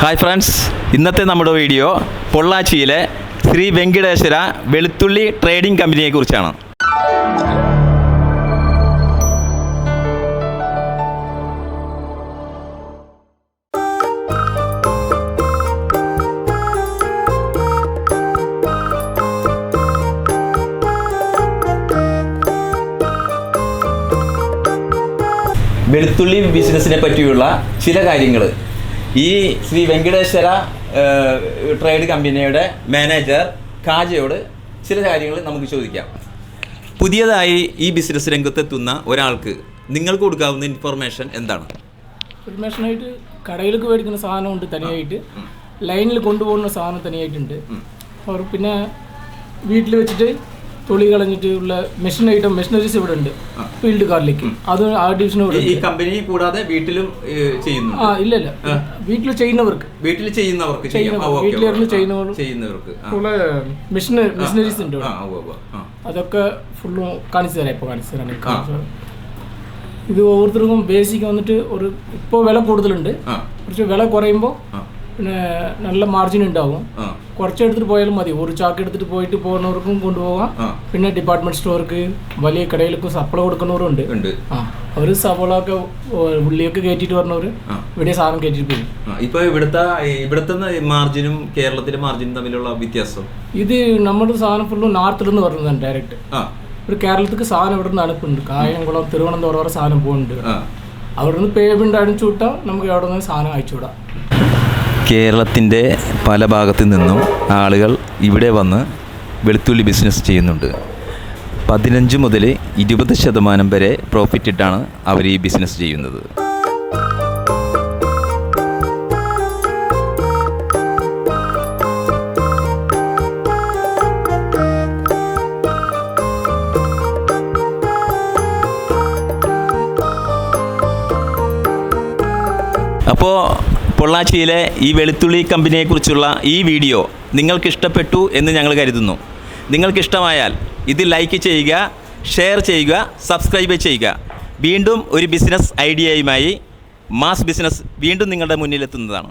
Hi friends ഇന്നത്തെ നമ്മുടെ video പൊള്ളാച്ചിയിലെ Shri Venkateswara വെളുത്തുള്ളി ട്രേഡിംഗ് കമ്പനിയെ കുറിച്ചാണ്. വെളുത്തുള്ളി ബിസിനസ്സിനെ പറ്റിയുള്ള ചില കാര്യങ്ങൾ ഈ ശ്രീ വെങ്കടേശ്വര ട്രേഡ് കമ്പനിയുടെ മാനേജർ കാജയോട് ചില കാര്യങ്ങൾ നമുക്ക് ചോദിക്കാം. പുതിയതായി ഈ ബിസിനസ് രംഗത്തെത്തുന്ന ഒരാൾക്ക് നിങ്ങൾക്ക് കൊടുക്കാവുന്ന ഇൻഫർമേഷൻ എന്താണ്? ഇൻഫർമേഷനായിട്ട് കടയിലേക്ക് മേടിക്കുന്ന സാധനമുണ്ട് തനിയായിട്ട്. ലൈനിൽ കൊണ്ടുപോകുന്ന സാധനം തനിയായിട്ടുണ്ട്. പിന്നെ വീട്ടിൽ വെച്ചിട്ട് തൊളി കളഞ്ഞിട്ടുള്ള മെഷീൻ ഐറ്റം മെഷീനറീസ് ഇവിടെ ഉണ്ട് ഫീൽഡ് കാറിലേക്ക് അത് ആ ഡിവിഷൻ ഇവിടെ ഈ കമ്പനി കൂടാതെ വീട്ടിലും ചെയ്യുന്നു ആ ഇല്ല ഇല്ല. വീട്ടിൽ ചെയ്യുന്നവർക്ക്. വീട്ടിൽ ചെയ്യുന്നവർക്ക്. ചെയ്യുന്നവർ ചെയ്യുന്നവർക്ക്. ഉള്ള മെഷീൻ മെഷീനറീസ് ഉണ്ട്. അതൊക്കെ ഫുള്ളും കാണിച്ചു തരാം. ഇപ്പോൾ കാണിച്ചു തരാം. ഇത് ഓരോരുത്തർക്കും ബേസിക് വന്നിട്ട് ഒരു ഇപ്പോൾ വില കൂടുതലുണ്ട്. കുറച്ച് വില കുറയുമ്പോൾ പിന്നെ നല്ല മാർജിൻ ഉണ്ടാവും. കുറച്ചെടുത്തിട്ട് പോയാലും മതി. ഒരു ചാക്ക് എടുത്തിട്ട് പോയിട്ട് പോകുന്നവർക്കും കൊണ്ടുപോകാം. പിന്നെ ഡിപ്പാർട്ട്മെന്റ് സ്റ്റോർക്ക് വലിയ കടയിലൊക്കെ സപ്ലൈ കൊടുക്കുന്നവരും ഉണ്ട്. ആ. അവർ സവോള ഒക്കെ ഉള്ളിയൊക്കെ കയറ്റിട്ട് പറഞ്ഞവര്. ഇവിടെ സാധനം കയറ്റിട്ട് പോകും ഇപ്പൊ ഇവിടുത്തെ ഇവിടുത്തെ മാർജിനും കേരളത്തിലെ മാർജിനും തമ്മിലുള്ള വ്യത്യാസം? ഇത് നമ്മുടെ സാധനം ഫുള്ളും നാർത്തിൽ നിന്ന് പറഞ്ഞതാണ് ഡയറക്റ്റ് ഒരു കേരളത്തിലേക്ക് സാധനം ഇവിടെ നിന്ന് അണുപ്പുണ്ട് കായംകുളം തിരുവനന്തപുരം വരെ സാധനം പോകുന്നുണ്ട് അവിടെ നിന്ന് പേയ്മെന്റ് അടിച്ചു വിട്ടാൽ നമുക്ക് അവിടെ നിന്ന് സാധനം അയച്ചു വിടാം കേരളത്തിന്റെ പല ഭാഗത്തു നിന്നും ആളുകൾ ഇവിടെ വന്ന് വെളുത്തുള്ളി ബിസിനസ് ചെയ്യുന്നുണ്ട്. പതിനഞ്ച് മുതൽ ഇരുപത് ശതമാനം വരെ പ്രോഫിറ്റ് ഇട്ടാണ് അവർ ഈ ബിസിനസ് ചെയ്യുന്നത്. അപ്പോൾ പൊള്ളാച്ചിയിലെ ഈ വെളുത്തുള്ളി കമ്പനിയെക്കുറിച്ചുള്ള ഈ വീഡിയോ നിങ്ങൾക്ക് ഇഷ്ടപ്പെട്ടു എന്ന് ഞങ്ങൾ കരുതുന്നു. നിങ്ങൾക്കിഷ്ടമായാൽ ഇത് ലൈക്ക് ചെയ്യുക ഷെയർ ചെയ്യുക സബ്സ്ക്രൈബ് ചെയ്യുക. വീണ്ടും ഒരു ബിസിനസ് ഐഡിയയുമായി മാസ് ബിസിനസ് വീണ്ടും നിങ്ങളുടെ മുന്നിലെത്തുന്നതാണ്.